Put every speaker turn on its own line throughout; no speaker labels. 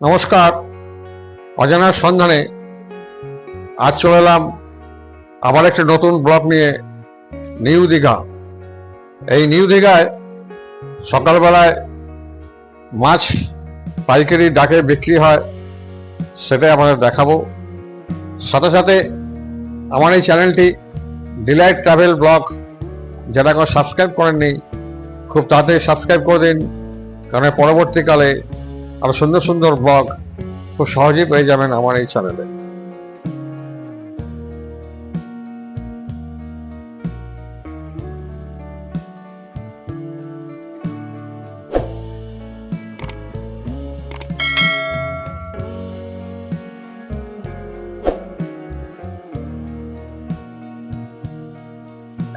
নমস্কার। অজানার সন্ধানে আজ চলে এলাম আবার একটা নতুন ব্লগ নিয়ে নিউ দীঘা। এই নিউ দীঘায় সকালবেলায় মাছ পাইকারি ডাকে বিক্রি হয়। সেটাই আমাদের দেখাবো। সাথে সাথে আমার এই চ্যানেলটি ডিলাইট ট্রাভেল ব্লগ যারা এখন সাবস্ক্রাইব করেননি, খুব তাড়াতাড়ি সাবস্ক্রাইব করে দিন, কারণ পরবর্তীকালে আরও সুন্দর সুন্দর ব্লগ খুব সহজেই পেয়ে যাবেন আমার এই চ্যানেলে।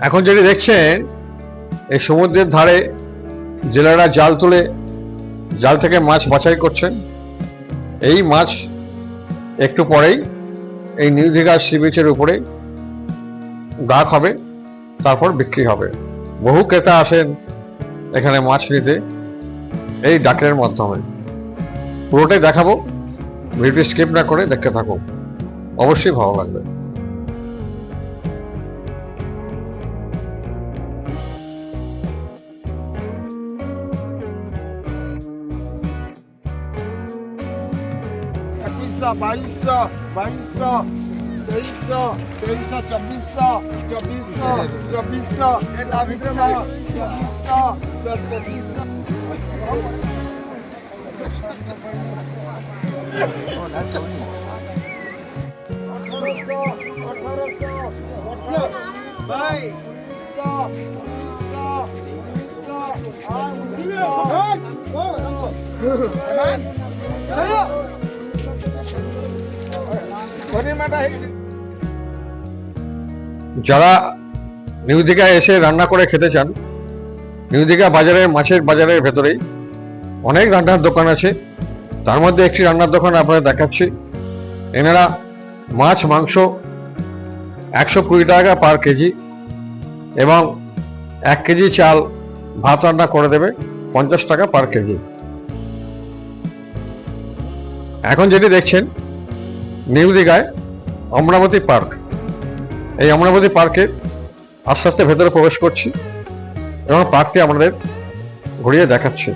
এখন যেটি দেখছেন, এই সমুদ্রের ধারে জেলেরা জাল তুলে, জাল থেকে মাছ বাছাই করছেন, এই মাছ একটু পরেই এই নিউ দীঘা সি বিচের উপরে ডাক হবে তারপর বিক্রি হবে। বহু ক্রেতা আসেন এখানে মাছ নিতে, এই ডাকের মাধ্যমে। পুরোটাই দেখাবো ভিডিও স্কিপ না করে দেখতে থাকো অবশ্যই ভালো লাগবে।
맛있어 맛있어 맛있어 돼 있어 돼 있어 좀 비싸 좀 비싸 좀 비싸 나 비싸 좀 비싸 좀 비싸 어난 돈이 어털었어 어털었어 어털 바이 비싸 비싸 아 우리 어,
যারা নিউ দীঘায় এসে রান্না করে খেতে চান নিউ দীঘা বাজারের মাছের বাজারের ভেতরেই অনেক রান্নার দোকান আছে। তার মধ্যে একটি রান্নার দোকান আপনাদের দেখাচ্ছি। এনারা মাছ, মাংস একশো কুড়ি টাকা পার কেজি এবং এক কেজি চাল ভাত রান্না করে দেবে পঞ্চাশ টাকা পার কেজি। এখন যেটি দেখছেন নিউ দীঘায় অমরাবতী পার্ক। এই অমরাবতী পার্কে আস্তে আস্তে ভেতরে প্রবেশ করছি এবং পার্কটি আমাদের ঘুরিয়ে দেখাচ্ছে।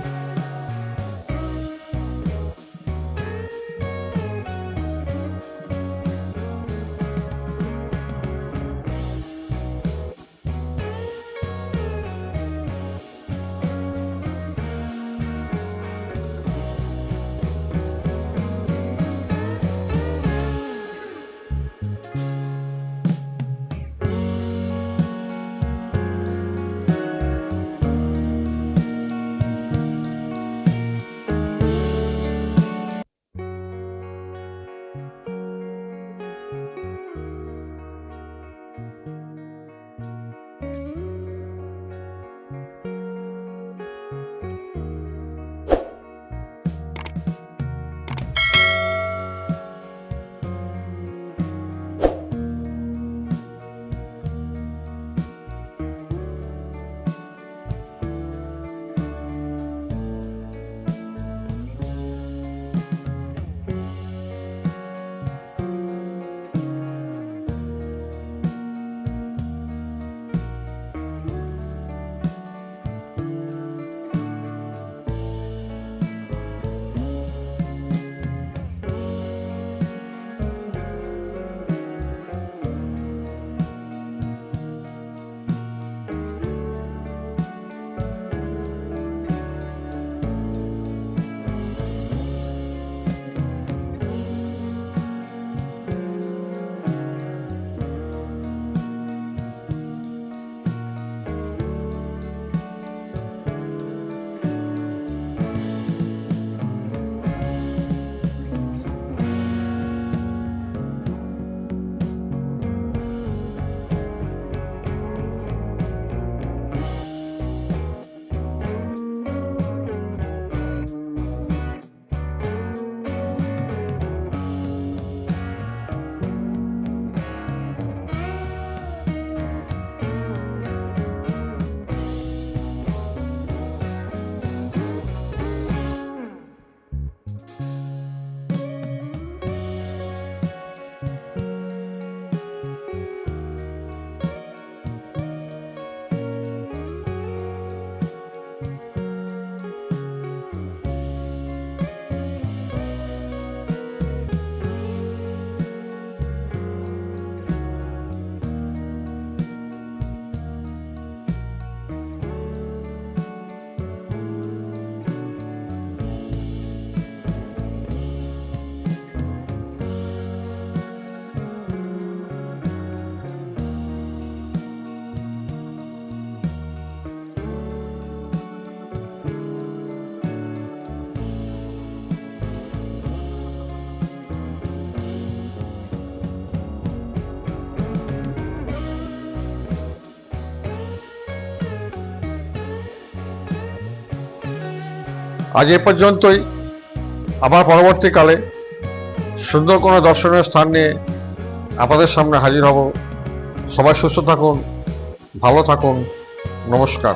আজ এ পর্যন্তই। আবার পরবর্তীকালে সুন্দর কোনো দর্শনীয় স্থান নিয়ে আপনাদের সামনে হাজির হব। সবাই সুস্থ থাকুন, ভালো থাকুন। নমস্কার।